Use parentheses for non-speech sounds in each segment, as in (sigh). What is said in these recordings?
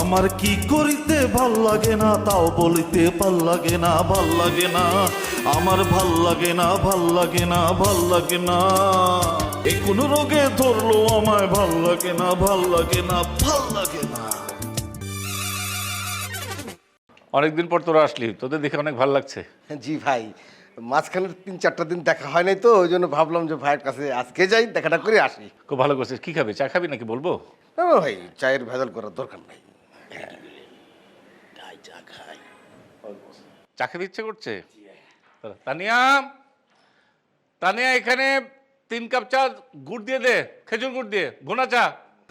আমার কি করিতে ভালো লাগে না তাও বলিতে ভালো লাগে না ভালো লাগে না। আমার ভালো লাগে না ভালো লাগে না ভালো লাগে না। এ কোন রোগে ধরলো আমায় ভালো লাগে না ভালো লাগে না ভালো লাগে না। অনেকদিন পর তোরা আসলি তোদের দেখে অনেক ভালো লাগছে। জি ভাই মাঝখানে তিন চারটা দিন দেখা হয় নাই তো ওই জন্য ভাবলাম যে ভাইয়ের কাছে আজকে যাই দেখাটা করে আসি। খুব ভালো করছিস। কি খাবে? চা খাবি নাকি বলব? না ভাই চায়ের ভেজাল করার দরকার নাই। চা খেতে ইচ্ছে করছে তানিয়া তানিয়া এখানে তিন কাপ চা গুড় দিয়ে দে খেজুর গুড় দিয়ে ঘোনা চা।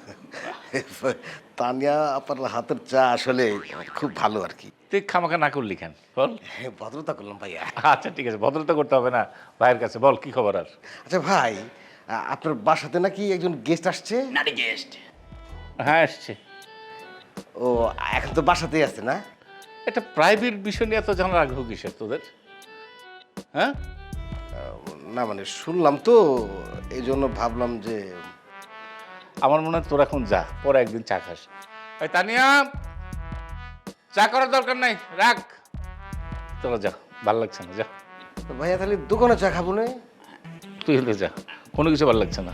(laughs) তানিয়া আপনার হাতের চা আসলে খুব ভালো আর কি। তুই খামাখা না করলি কেন? বল। হ্যাঁ, ভদ্রতা করলাম ভাইয়া। আচ্ছা ঠিক আছে ভদ্রতা করতে হবে না ভাইয়ের কাছে বল কি খবর আর? আচ্ছা ভাই আপনার বাসাতে নাকি একজন গেস্ট আসছে? নারী গেস্ট হ্যাঁ আসছে। ও এখন তো বাসাতেই আছে না? একটা প্রাইভেট বিষয় নিয়ে এত জানার আগ্রহ কিসের তোদের? হ্যাঁ? না মানে শুনলাম তো এই জন্য ভাবলাম যে আমার মনে হয় তোরা এখন যা পরে একদিন চা খাস। এই তানিয়া চা করার দরকার নাই রাখ। তোরা যা ভালো লাগছে না যা। ভাইয়া তাহলে দোকানে চা খাব না। তুই হলে যা কোনো কিছু ভালো লাগছে না।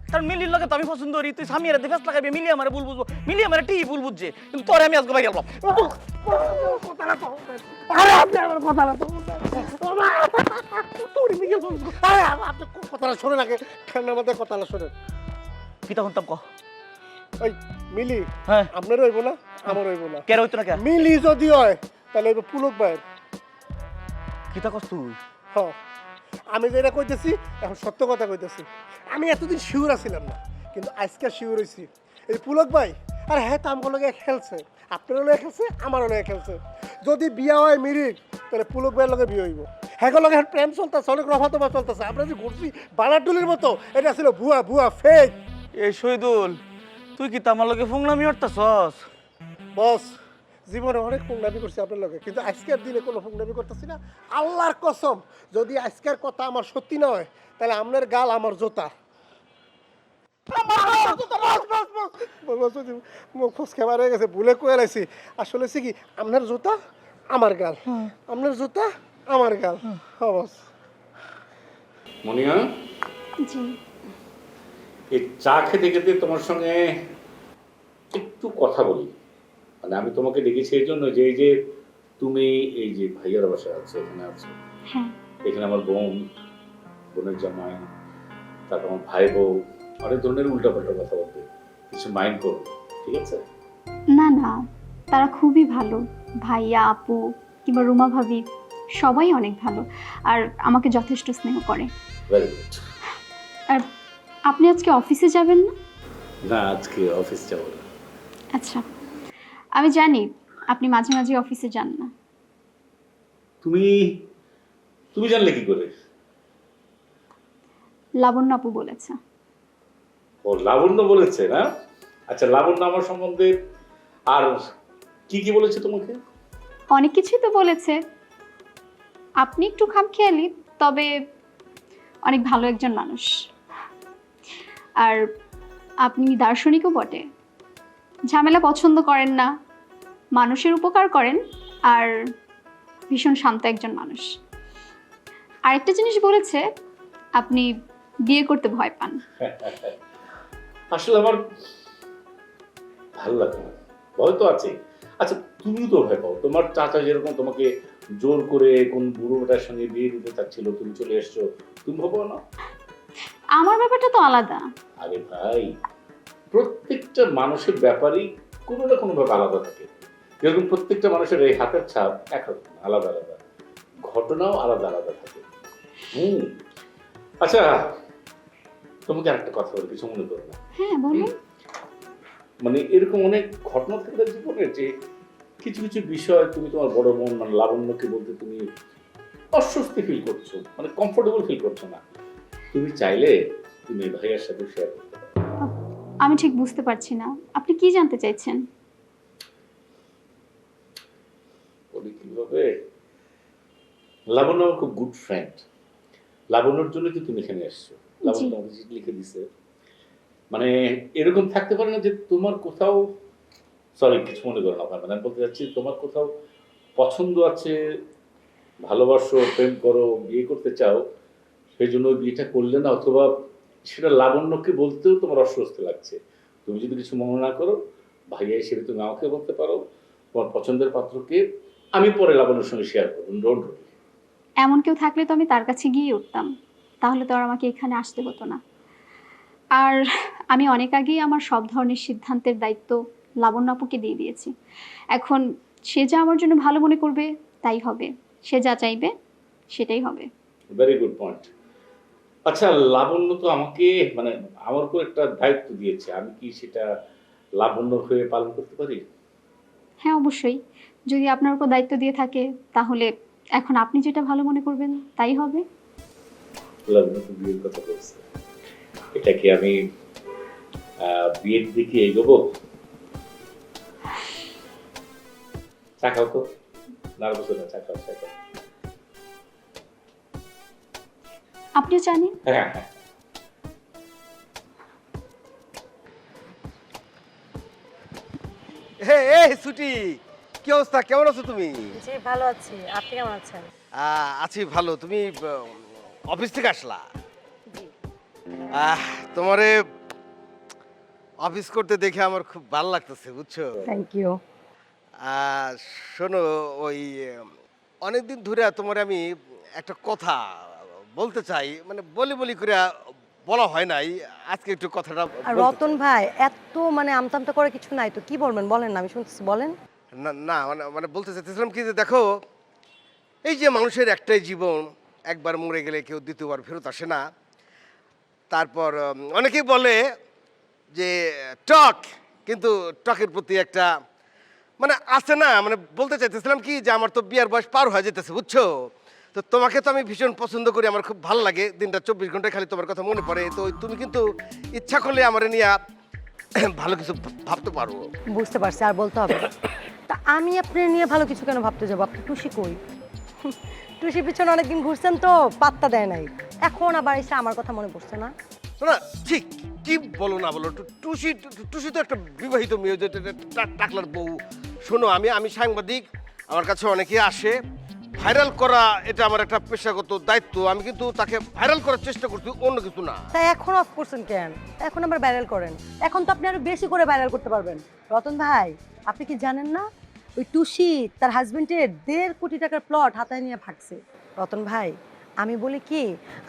কারণ মিলির লগে তো আমি পছন্দ করি তুই সামিয়ারে ফেস লাগাবি মিলি আমার ভুল বুঝব। মিলি আমার টি ভুল বুঝছে কিন্তু তোরে আমি আজকে ভাই গেলাম। আরে আপনি আমার কথা না তো তোর মিগেল আরে আপনি কথাটা ঠান্ডার মধ্যে কথাটা শুনেন কিতা হন্তাম ক ওই মিলি হ্যাঁ। আপনার হইব না আমার হইব না। কে হইতো না কে মিলি যদি হয় তাহলে পুলক ভাইয়ের। কিতা করছ তুই? হ আমি যেটা কইতেছি এখন সত্য কথা কইতেছি। আমি এতদিন শিওর আছিলাম না কিন্তু আজকে শিওর হয়েছি এই পুলক ভাই আর হ্যাঁ তো আমার লগে খেলছে। আপনার লগে খেলছে আমার লগে খেলছে। যদি বিয়া হয় মিরিক তাহলে পুলক ভাইয়ের লগে বিয়ে হইব। হ্যাঁ লগে এখন প্রেম চলতেছে অনেক রফাতফা চলতেছে। আমরা যে ঘুরছি বানাটুলির মতো এটা ছিল ভুয়া ভুয়া ফেক এই শহীদুল তুই কি আমার লগে ফুংনামি হরতাছস বস। জীবনে অনেক ফুংনামি করছি আপনার লগে কিন্তু আজকের দিনে কোনো ফুংনামি করতেছি না আল্লাহর কসম যদি আজকের কথা আমার সত্যি না হয় তাহলে আপনার গাল আমার জোতা মুখ ফসকে হয়ে গেছে ভুলে কয়ে লাইছি আসলে কি আপনার জুতা আমার গাল আপনার জুতা আমার গাল হ্যাঁ মনিয়া জি এই চা খেতে খেতে তোমার সঙ্গে একটু কথা বলি মানে আমি তোমাকে ডেকেছি এই জন্য যে এই যে তুমি এই যে ভাইয়ার বাসা আছে এখানে আছো। হ্যাঁ। এখানে আমার বোন বোনের জামাই তারপর আমার ভাই বউ অনেক ধরনের উল্টাপাল্টা কথা বলবে কিছু মাইন্ড করো ঠিক আছে? না না তারা খুবই ভালো। ভাইয়া আপু কিংবা রুমা ভাবি সবাই অনেক ভালো। আর আমাকে যথেষ্ট স্নেহ করে। ভেরি গুড আর আপনি আজকে অফিসে যাবেন না? না আজকে অফিস যাব না। আচ্ছা। আমি জানি আপনি মাঝে মাঝে অফিসে যান না। তুমি তুমি জানলে কি করে? লাবণ্য আপু বলেছে। ও লাবণ্য বলেছে না? আচ্ছা লাবণ্য আমার সম্বন্ধে আর কি কি বলেছে তোমাকে? অনেক কিছুই তো বলেছে। আপনি একটু খামখেয়ালি তবে অনেক ভালো একজন মানুষ। আর আপনি দার্শনিকও বটে। ঝামেলা পছন্দ করেন না। মানুষের উপকার করেন আর ভীষণ শান্ত একজন মানুষ। আরেকটা জিনিস বলেছে আপনি বিয়ে করতে ভয় পান। (laughs) আসলে আমার ভালো লাগে না। ভয় তো আছে আচ্ছা তুমিও তো ভয় পাও। তোমার চাচা যেরকম তোমাকে জোর করে কোন বুড়োটার সঙ্গে বিয়ে দিতে চাচ্ছিল তুমি চলে এসছো তুমি ভাবো না? আমার ব্যাপারটা তো আলাদা। আরে ভাই প্রত্যেকটা মানুষের ব্যাপারেই কোনো না কোনো ভাবে আলাদা থাকে। যেরকম প্রত্যেকটা মানুষের এই হাতের ছাপ একরকম আলাদা আলাদা। ঘটনাও আলাদা আলাদা থাকে। হুম। আচ্ছা তোমাকে আরেকটা কথা বলি কিছু মনে করো না। হ্যাঁ বলুন মানে এরকম অনেক ঘটনা থাকে জীবনে যে কিছু কিছু বিষয় তুমি তোমার বড় বোন মানে লাবণ্যকে বলতে তুমি অস্বস্তি ফিল করছ মানে কমফোর্টেবল ফিল করছ না। তুমি চাইলে তুমি ভাইয়ার সাথে শেয়ার করতে পারো। আমি ঠিক বুঝতে পারছি না। আপনি কি জানতে চাইছেন? কীভাবে? লাবণ্য আমার খুব গুড ফ্রেন্ড লাবণ্যর জন্য তো তুমি এখানে এসছো লাবণ্য জি। তোমাকে চিঠি লিখে দিছে। মানে এরকম থাকতে পারে না যে তোমার কোথাও সরি কিছু মনে করো না মানে আমি বলতে চাচ্ছি তোমার কোথাও পছন্দ আছে ভালোবাসো প্রেম করো বিয়ে করতে চাও সেই জন্য বিয়েটা করলে না অথবা সেটা লাবণ্যকে বলতেও তোমার অস্বস্তি লাগছে। তুমি যদি কিছু মনে না করো ভাইয়া হিসেবে তুমি আমাকে বলতে পারো তোমার পছন্দের পাত্রকে আমি পরে লাবণ্যের সঙ্গে শেয়ার করব ডোন্ট এমন কেউ থাকলে তো আমি তার কাছে গিয়ে উঠতাম তাহলে তো আর আমাকে এখানে আসতে হতো না। আর আমি অনেক আগেই আমার সব ধরনের সিদ্ধান্তের দায়িত্ব লাবণ্য আপুকে দিয়ে দিয়েছি। এখন সে যা আমার জন্য ভালো মনে করবে তাই হবে। সে যা চাইবে সেটাই হবে। ভেরি গুড পয়েন্ট আচ্ছা লাবণ্য তো আমাকে মানে আমার উপর একটা দায়িত্ব দিয়েছে। আমি কি সেটা লাবণ্য হয়ে পালন করতে পারি? হ্যাঁ অবশ্যই। যদি আপনার উপর দায়িত্ব দিয়ে থাকে তাহলে এখন আপনি যেটা ভালো মনে করবেন তাই হবে? এটা কি আমি বিয়ের দিকে এগোবো? চা খাও তো। নার্ভাস না চা খাও চা খাও। আপনিও জানেন হ্যাঁ হ্যাঁ হে এ ছুটি কি অবস্থা? কেমন আছো তুমি? জি ভালো আছি। আপনি কেমন আছেন? আছি ভালো। তুমি অফিস থেকে আসলা? আহ, তোমারে অফিস করতে দেখে আমার খুব ভালো লাগতেছে বুঝছ? থ্যাংক ইউ শোনো ওই অনেক দিন ধরে তোমার আমি একটা কথা বলতে চাই। মানে বলি বলি করে বলা হয় নাই। আজকে একটু কথাটা রতন ভাই এত মানে আমতামতা করে কিছু নাই তো কি বলবেন? বলেন না আমি শুনতেছি বলেন। না না মানে মানে বলতে চাইতেছিলাম কি যে দেখো, এই যে মানুষের একটাই জীবন, একবার মরে গেলে কেউ দ্বিতীয়বার ফেরত আসে না। তারপর অনেকেই বলে যে টক, কিন্তু টকের প্রতি একটা মানে আছে না মানে বলতে চাইতেছিলাম কি যে আমার তো বিয়ার বয়স পার হয়ে যেতেছে, বুঝছ? তো তোমাকে তো আমি ভীষণ পছন্দ করি, আমার খুব ভালো লাগে, দিনটা চব্বিশ ঘন্টায় খালি তোমার কথা মনে পড়ে, তো তুমি কিন্তু ইচ্ছা করলে আমার নিয়ে ভালো কিছু ভাবতে পারব বুঝতে পারছি, আর বলতে হবে। তা আমি আপনার নিয়ে ভালো কিছু কেন ভাবতে যাব? আপনি টুসি কই? টুসির পিছনে অনেকদিন ঘুরছেন তো পাত্তা দেয় নাই। এখন আবার এসে আমার কথা মনে পড়ছে না। না ঠিক কি বলো না বলো টুসি টুসি তো একটা বিবাহিত মেয়ে টাকলার বউ। শোনো আমি আমি সাংবাদিক আমার কাছে অনেকে আসে। ভাইরাল করা এটা আমার একটা পেশাগত দায়িত্ব আমি কিন্তু তাকে ভাইরাল করার চেষ্টা করছি অন্য কিছু না। তাই এখন অফ করছেন কেন? এখন আবার ভাইরাল করেন। এখন তো আপনি আরও বেশি করে ভাইরাল করতে পারবেন। রতন ভাই আপনি কি জানেন না? ওই টুসি, তার হাজবেন্ডের দেড় কোটি টাকার প্লট হাতায় নিয়ে ভাগছে। রতন ভাই, আমি বলি কি,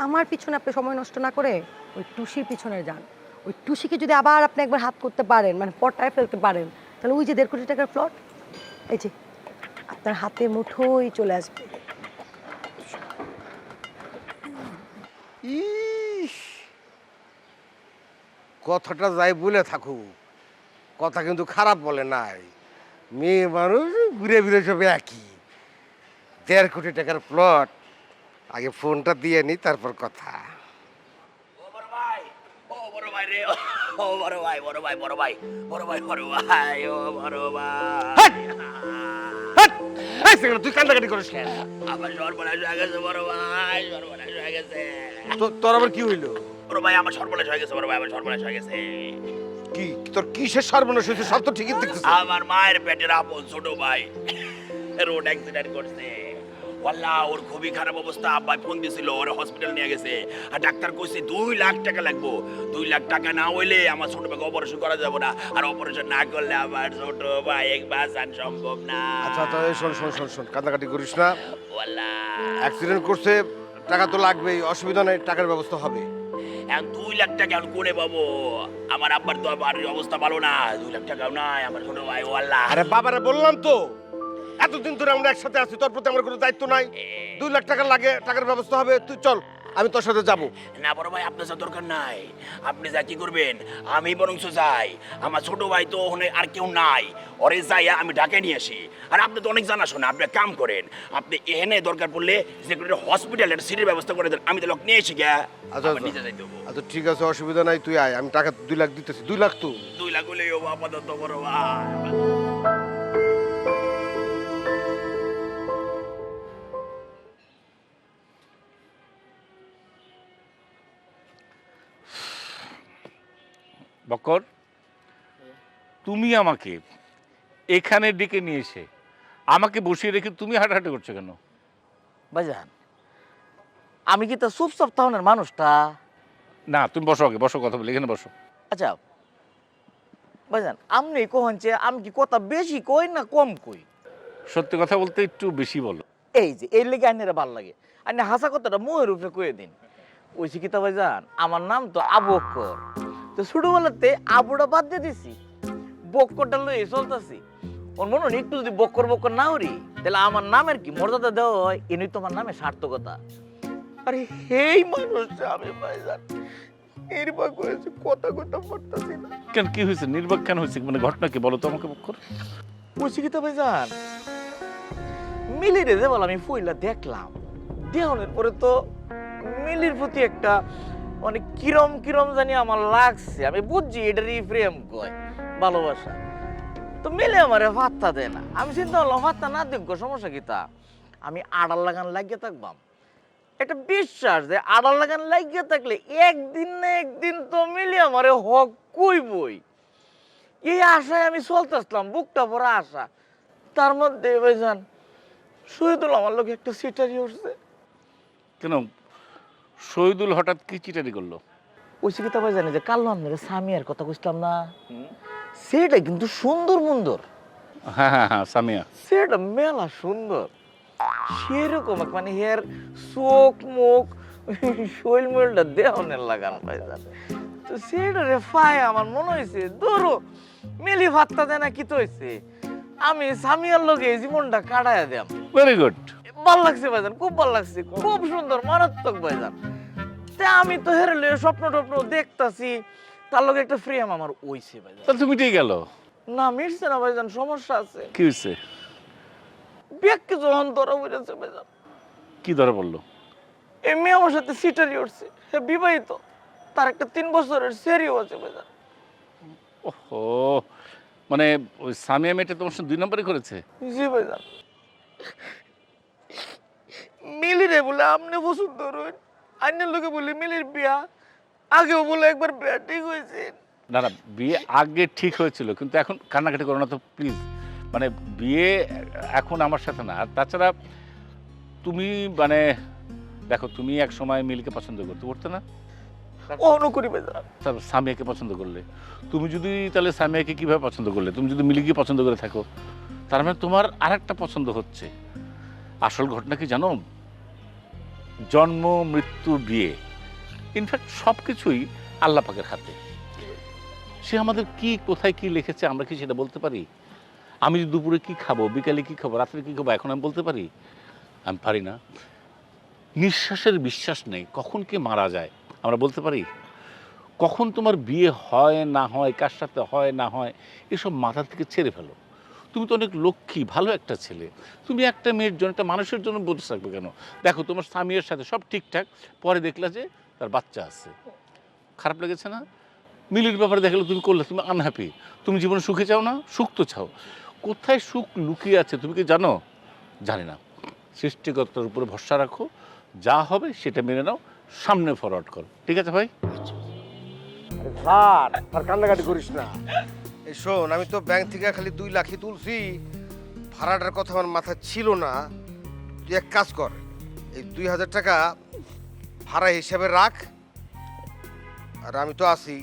আমার পিছনে আপনি সময় নষ্ট না করে ওই টুসির পিছনে যান। ওই টুসিকে যদি আবার আপনি একবার হাত করতে পারেন মানে পটায় ফেলতে পারেন, তাহলে ওই যে দেড় কোটি টাকার প্লট এই যে, আপনার হাতে মুঠোই চলে আসবে। কথাটা যাই বলে থাকুক, কথা কিন্তু খারাপ বলে নাই। মেয়ে মানুষ ঘুরে ফিরে সব একই। দেড় কোটি টাকার প্লট আগে ফোনটা দিয়ে নি তারপর কথা। তুই কান্দাকাটি করিস তোর আবার কি হইল? বড় ভাই আমার সর্বনাশ হয়ে গেছে বড় ভাই আমার সর্বনাশ হয়ে গেছে। কি? তোর কিসের সর্বনাশ হয়েছে? সব তো ঠিকই দেখতেছিস আমার মায়ের পেটের আপন ছোট ভাই। রোড অ্যাক্সিডেন্ট করছে। ওয়াল্লাহ ওর খুবই খারাপ অবস্থা। আব্বাই ফোন দিছিল ওর হসপিটাল নিয়ে গেছে। আর ডাক্তার কইছে দুই লাখ টাকা লাগবো। দুই লাখ টাকা না হইলে আমার ছোট ভাইকে অপারেশন করা যাবে না। আর অপারেশন না করলে আমার ছোট ভাই এক বাঁচান সম্ভব না। আচ্ছা এই শোন শোন শোন শোন কান্দাকাটি করিস না। ওয়াল্লাহ। অ্যাক্সিডেন্ট করছে টাকা তো লাগবেই অসুবিধা নেই টাকার ব্যবস্থা হবে। এখন দুই লাখ টাকা আমি করে পাবো। আমার আব্বার তো বাড়ির অবস্থা ভালো না। দুই লাখ টাকাও নাই আমার ছোট ভাই ও আল্লাহ। আরে বাবারে বললাম তো এতদিন ধরে আমরা একসাথে আছি তোর প্রতি আমার কোনো দায়িত্ব নাই। দুই লাখ টাকা লাগে টাকার ব্যবস্থা হবে তুই চল। আমি তোর সাথে যাব। না বড় ভাই আপনার সাথে দরকার নাই। আপনি যা কি করবেন আমি বরং যাই। আমার ছোট ভাই তো ওখানে আর কেউ নাই। ওরে যাই আমি ডাকে নিয়ে আসি। আর আপনি তো অনেক জানা শোনা আপনি কাম করেন। আপনি এখানে দরকার পড়লে যে কোনো হসপিটালের সিটির ব্যবস্থা করে দেন। আমি তো লোক নিয়ে এসি গা আচ্ছা, আচ্ছা। নিজে যাইতে হব। আচ্ছা ঠিক আছে অসুবিধা নাই তুই আয়। আমি টাকা দুই লাখ দিতেছি। দুই লাখ তো। দুই লাখ হলেই আপাতত বড় ভাই। বকর তুমি আমাকে এখানে ডেকে নিয়ে এসে আমাকে বসিয়ে রেখে তুমি হাঁটাহাঁটি করছ কেন? বাজান আমি কি তো চুপচাপ তাহনের মানুষটা? না তুমি বসো আগে বসো কথা বলি এখানে বসো। আচ্ছা বাজান আপনি কখন যে আমি কি কথা বেশি কই না কম কই? সত্যি কথা বলতে একটু বেশি বলো। এই যে এই লেগে আইনের ভালো লাগে। আইনে হাসা কথাটা মুহের উপরে কয়ে দিন। ওই শিক্ষিতা ভাইজান আমার নাম তো আবু তো ছোটবেলাতে আবুটা বাদ দিয়ে দিছি। বক্করটা লয়ে চলতেছি। ওর মনে হয় একটু যদি বক্কর বক্কর না হরি তাহলে আমার নামের কি মর্যাদা দেওয়া হয়? এমনি তোমার নামে সার্থকতা। আরে হেই মানুষ আমি ভাইজান এরপর করেছি কথা কথা পড়তেছি না। কেন কি হয়েছে? নির্বাক কেন হয়েছে? মানে ঘটনা কি বলো তো আমাকে ওই শিক্ষিত ভাইজান? মিলিরে যে বল আমি ফুইলা দেখলাম। দেহনের পরে তো মিলির প্রতি একটা মানে কিরম কিরম জানি আমার লাগছে, আমি বুঝছি এটা রিফ্রেম কয় ভালোবাসা। তো মিলে আমারে ভাত্তা দেয় না। আমি চিন্তা করলাম ভাত্তা না দিক সমস্যা কি তা? আমি আড়াল লাগান লাগিয়ে থাকবাম। একটা বিশ্বাস যে আড়াল লাগান লাগিয়ে থাকলে একদিন না একদিন তো মিলে আমারে হক কই বই এই আশায় আমি চলতে আসলাম, বুকটা ভরা আশা। তার মধ্যে ভাইজান, শহীদুল আমার লোক একটা সিটারি উঠছে কেন? শহীদুল হঠাৎ কি চিটারি করল? ওই শিক্ষিতা ভাইজানি যে কাল আপনার সামিয়ার কথা কইছিলাম না। সেটা কিন্তু সুন্দর মুন্দর। হ্যাঁ হ্যাঁ হ্যাঁ সামিয়া সেটা মেলা সুন্দর। সেরকম এক মানে হের চোখ মুখ শৈল মৈলটা দেহনের লাগান তো সেটা রে আমার মনে হয়েছে ধরো মেলি ভাতটা দেয় না কি তো হয়েছে আমি সামিয়ার লগে জীবনটা কাটায় দেম ভেরি গুড ভালো লাগছে ভাইজান খুব ভালো লাগছে খুব সুন্দর মারাত্মক ভাইজান। তে আমি তো হেরে লয়ে স্বপ্ন টপ্ন দেখতাছি তার লগে একটা ফ্রেম আমার ওইছে ভাইজান। তাহলে তুমি ঠিক গেল? না মিটছে না ভাইজান সমস্যা আছে। কি হয়েছে ব্যাগকে যখন ধরা পড়েছে ভাইজান। কি ধরে বলল এই মেয়ে আমার সাথে সিটারি উঠছে হে বিবাহিত তার একটা তিন বছরের সেরিও আছে ভাইজান। ওহো মানে ওই সামিয়া মেয়েটা তোমার সাথে দুই নম্বরই করেছে? জি ভাইজান। মিলি রে বলে আপনি পছন্দ রইন আইনের লোকে বলে মিলির বিয়া। আগেও বলে একবার বিয়া ঠিক হয়েছে। না না বিয়ে আগে ঠিক হয়েছিল কিন্তু এখন কান্নাকাটি করো না তো প্লিজ। মানে বিয়ে এখন আমার সাথে না। আর তাছাড়া তুমি মানে দেখো তুমি এক সময় মিলকে পছন্দ করতে করতে না? ভাইজান তারপর সামিয়াকে পছন্দ করলে। তুমি যদি তাহলে সামিয়াকে কীভাবে পছন্দ করলে? তুমি যদি মিলিকে পছন্দ করে থাকো তার মানে তোমার আরেকটা পছন্দ হচ্ছে। আসল ঘটনা কি জানো? জন্ম, মৃত্যু, বিয়ে। ইনফ্যাক্ট সব কিছুই আল্লাহ পাকের হাতে। সে আমাদের কি, কোথায় কি লিখেছে, আমরা কি সেটা বলতে পারি? আমি দুপুরে কি খাব, বিকালে কি খাব, রাত্রে কি খাব, এখন আমি বলতে পারি? আমি পারি না। নিঃশ্বাসের বিশ্বাস নেই, কখন কে মারা যায়, আমরা বলতে পারি? কখন তোমার বিয়ে হয়, না হয়, কার সাথে হয়, না হয়, এসব মাথা থেকে ছেড়ে ফেলো। তুমি তো অনেক লক্ষ্মী, ভালো একটা ছেলে। তুমি একটা মেয়ের জন্য, একটা মানুষের জন্য বলতে থাকবে কেন? দেখো, তোমার স্বামীর সাথে সব ঠিকঠাক, পরে দেখলা যে তার বাচ্চা আছে। খারাপ লেগেছে না? মিলির ব্যাপারে দেখলে তুমি করলে, তুমি আনহ্যাপি তুমি জীবনে সুখে চাও না? সুখ তো চাও। কোথায় সুখ লুকিয়ে আছে, তুমি কি জানো? জানি না। সৃষ্টিকর্তার উপরে ভরসা রাখো। যা হবে সেটা মেনে নাও। সামনে ফরওয়ার্ড করো। ঠিক আছে ভাই? স্যার আর কান্নাকাটি করিস না। এই শোন, আমি তো ব্যাংক থেকে খালি দুই লাখই তুলছি। ভাড়াটার কথা আমার মাথায় ছিল না। তুই এক কাজ কর, এই দুই হাজার টাকা ভাড়া হিসাবে রাখ, আর আমি তো আছি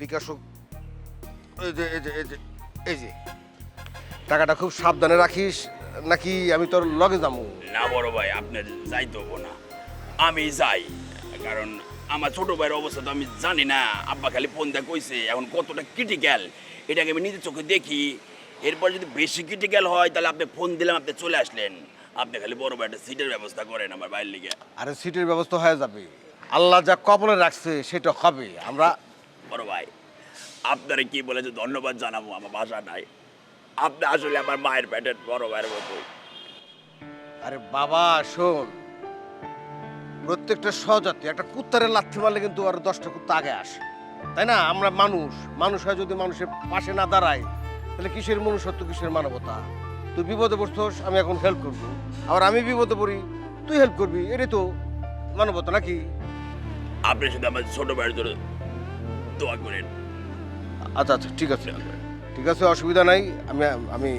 বিকাশ এই যে এই যে এই যে এই যে। টাকাটা খুব সাবধানে রাখিস, নাকি আমি তোর লগে যাব? না বড় ভাই আপনি যাইতে হব না। আমি যাই, কারণ আমার ছোট ভাইয়ের অবস্থা তো আমি জানি না। আব্বা খালি ফোন কইছে, এখন কতটা ক্রিটিক্যাল এটাকে আমি নিজের চোখে দেখি। এরপর যদি বেশি ক্রিটিক্যাল হয় তাহলে আপনি ফোন দিলাম আপনি চলে আসলেন। আপনি খালি বড় একটা সিটের ব্যবস্থা করেন আমার বাইরের লিগে। আরে সিটের ব্যবস্থা হয়ে যাবে। আল্লাহ যা কবলে রাখছে সেটা হবে। আমরা বড় ভাই আপনারা কি বলেছে ধন্যবাদ জানাব? আমার ভাষা নাই। আপনি আসলে আমার মায়ের পেটের বড় ভাইয়ের মতো আরে বাবা শোন। প্রত্যেকটা স্বজাতি একটা কুত্তারে লাথি মারলে কিন্তু আর দশটা কুত্তা আগে আসে। তাই না? আমরা মানুষ। মানুষ হয় যদি মানুষের পাশে না দাঁড়ায় তাহলে কিসের মনুষ্যত্ব কিসের মানবতা? তুই বিপদে পড়ছস আমি এখন হেল্প করব। আবার আমি বিপদে পড়ি তুই হেল্প করবি এটাই তো মানবতা নাকি? আপনি শুধু আমার ছোট ভাইয়ের জন্য দোয়া করেন। আচ্ছা আচ্ছা ঠিক আছে। ঠিক আছে অসুবিধা নাই। আমি আমি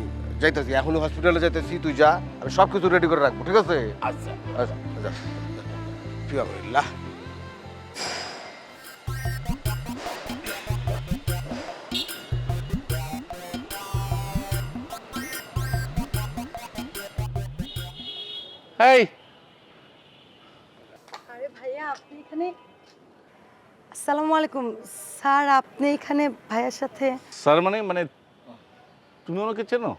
যাইতেছি এখনই হসপিটালে যাইতেছি তুই যা আমি সব কিছু রেডি করে রাখব ঠিক আছে? আচ্ছা। আচ্ছা আচ্ছা। ফিয়ামিল্লাহ এই আরে ভাইয়া আপনি এখানে আসসালামু আলাইকুম। স্যার আপনি এখানে ভাইয়ার সাথে স্যার মানে মানে তুমি ওনাকে চেনো?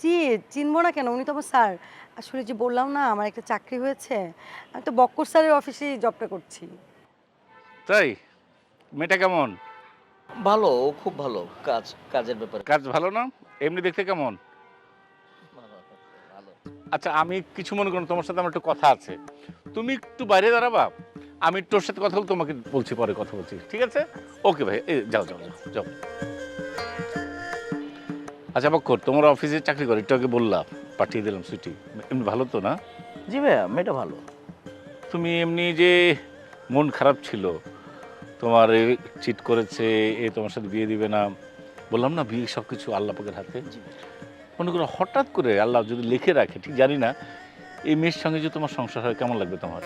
জি চিনবো না কেন? উনি তো আমার স্যার। আসলে যে বললাম না আমার একটা চাকরি হয়েছে। আমি তো বক্কর স্যারের অফিসে জবটা করছি। তাই? মেয়েটা কেমন? ভালো ও খুব ভালো। কাজ কাজের ব্যাপারে। কাজ ভালো না? এমনি দেখতে কেমন? আচ্ছা আমি কিছু মনে করুন তোমার সাথে আমার একটু কথা আছে। তুমি একটু বাইরে দাঁড়াবা আমি তোর সাথে কথা বলে তোমাকে বলছি পরে কথা বলছি ঠিক আছে? ওকে ভাই এই যাও যাও যাও যাও। আচ্ছা বক্কর তোমার অফিসে চাকরি করে একটু আগে বললাম পাঠিয়ে দিলাম সুইটি এমনি ভালো তো না? জি ভাইয়া মেয়েটা ভালো। তুমি এমনি যে মন খারাপ ছিল তোমার চিট করেছে এ তোমার সাথে বিয়ে দিবে না বললাম না বিয়ে সব কিছু আল্লাহ পাকের হাতে? মনে করো হঠাৎ করে আল্লাহ যদি লিখে রাখে ঠিক জানি না এই মেয়ের সঙ্গে যে তোমার সংসার হয় কেমন লাগবে তোমার?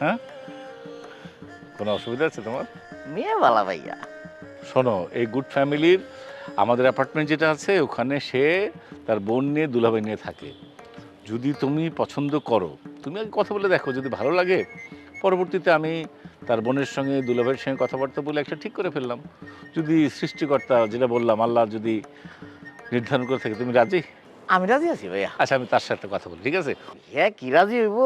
হ্যাঁ? কোনো অসুবিধা আছে তোমার? মেয়ে ভালো ভাইয়া। শোনো এই গুড ফ্যামিলির আমাদের অ্যাপার্টমেন্ট যেটা আছে ওখানে সে তার বোন নিয়ে দুলাভাই নিয়ে থাকে। যদি তুমি পছন্দ করো তুমি আগে কথা বলে দেখো যদি ভালো লাগে পরবর্তীতে আমি তার বোনের সঙ্গে দুলাভাইয়ের সঙ্গে কথাবার্তা বলে একটা ঠিক করে ফেললাম। যদি সৃষ্টিকর্তা যেটা বললাম আল্লাহ যদি নির্ধারণ করে থাকে তুমি রাজি? আমি রাজি আছি ভাইয়া। আচ্ছা আমি তার সাথে কথা বলি ঠিক আছে? হ্যাঁ কি রাজি হইব?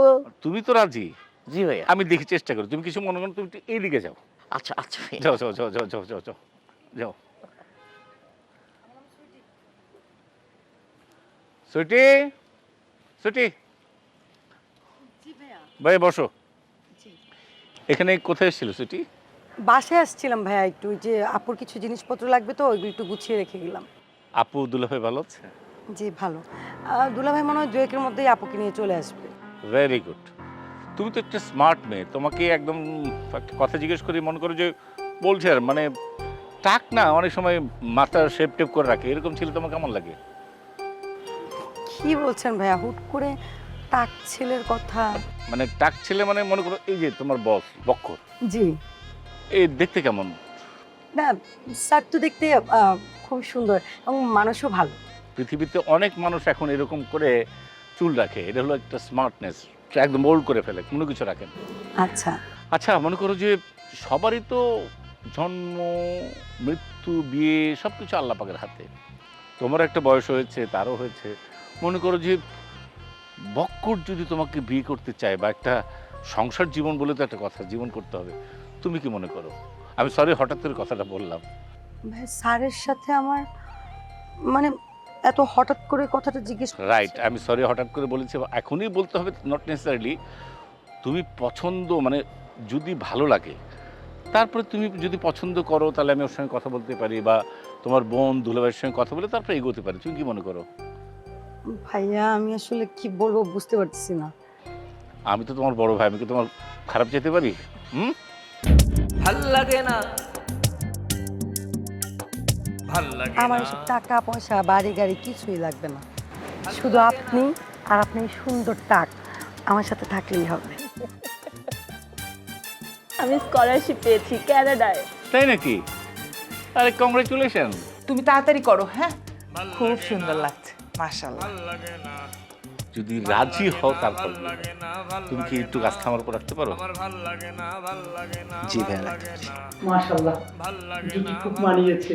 তুমি তো রাজি? জি ভাইয়া। আমি দেখি চেষ্টা করি তুমি কিছু মনে করো তুমি এইদিকে যাও। আচ্ছা আচ্ছা ভাইয়া। যাও যাও যাও যাও যাও যাও যাও যাও। সুইটি? সুইটি? ভাই বসো। এখানে কোথায় এসেছিল সুটি বাসায় আসছিলাম ভাইয়া একটু যে আপুর কিছু জিনিসপত্র লাগবে তো ওইগুলো একটু গুছিয়ে রেখে গেলাম। আপু দুলাভাই ভালো আছে? জি ভালো। আহ, দুলা ভাই মনে হয় দুয়েকের মধ্যেই আপুকে নিয়ে চলে আসবে। ভেরি গুড তুমি তো একটা স্মার্ট মেয়ে। তোমাকে একদম একটা কথা জিজ্ঞেস করি মনে করো যে বলছে আর মানে টাক না অনেক সময় মাথা শেপ টেপ করে রাখে। এরকম ছিল তোমার কেমন লাগে? কি বলছেন ভাইয়া? হুট করে টাক ছেলের কথা। মানে টাক ছেলে মানে মনে করো এই যে তোমার বস বক্ষর জি। এই দেখতে কেমন? না স্যার তো দেখতে খুব সুন্দর এবং মানুষও ভালো। পৃথিবীতে অনেক মানুষ এখন এরকম করে চুল রাখে এটা হলো একটা স্মার্টনেস একদম বোল্ড করে ফেলে কোনো কিছু রাখেন আচ্ছা। আচ্ছা মনে করো যে সবারই তো জন্ম মৃত্যু বিয়ে সব কিছু আল্লাহ পাকের হাতে। তোমার একটা বয়স হয়েছে তারও হয়েছে। মনে করো যে বক্কর যদি তোমাকে বিয়ে করতে চায় বা একটা সংসার জীবন বলে তো একটা কথা জীবন করতে হবে। তুমি কি মনে করো? আমি সরি হঠাৎ করে কথাটা বললাম। ভাই স্যারের সাথে আমার মানে এত হঠাৎ করে কথাটা জিজ্ঞেস রাইট আমি সরি হঠাৎ করে বলেছি এখনই বলতে হবে নট নেসেসারিলি তুমি পছন্দ মানে যদি ভালো লাগে তারপরে তুমি যদি পছন্দ করো তাহলে আমি ওর সঙ্গে কথা বলতে পারি বা তোমার বোন দুলাভাইয়ের সঙ্গে কথা বলে তারপরে এগোতে পারি তুমি কি মনে করো? ভাইয়া আমি আসলে কি বলব বুঝতে পারছি না। আমি তো তোমার বড় ভাই আমি কি তোমার খারাপ যেতে পারি? হুম? ভালো লাগে না। ভালো লাগে আমার এসব টাকা পয়সা বাড়ি গাড়ি কিছুই লাগবে না। শুধু আপনি আর আপনি সুন্দর টাক আমার সাথে থাকলেই হবে। আমি স্কলারশিপ পেয়েছি ক্যানাডায় তাই নাকি? আরে কংগ্রেচুলেশন তুমি তাড়াতাড়ি করো হ্যাঁ? খুব সুন্দর লাগছে মাশাআল্লাহ। ভালো লাগে না। যদি রাজি হও তারপর তুমি কি একটু কাজটা আমার উপর রাখতে পারো? জি রাখতে পারি মাশাল্লাহ খুব মানিয়েছে।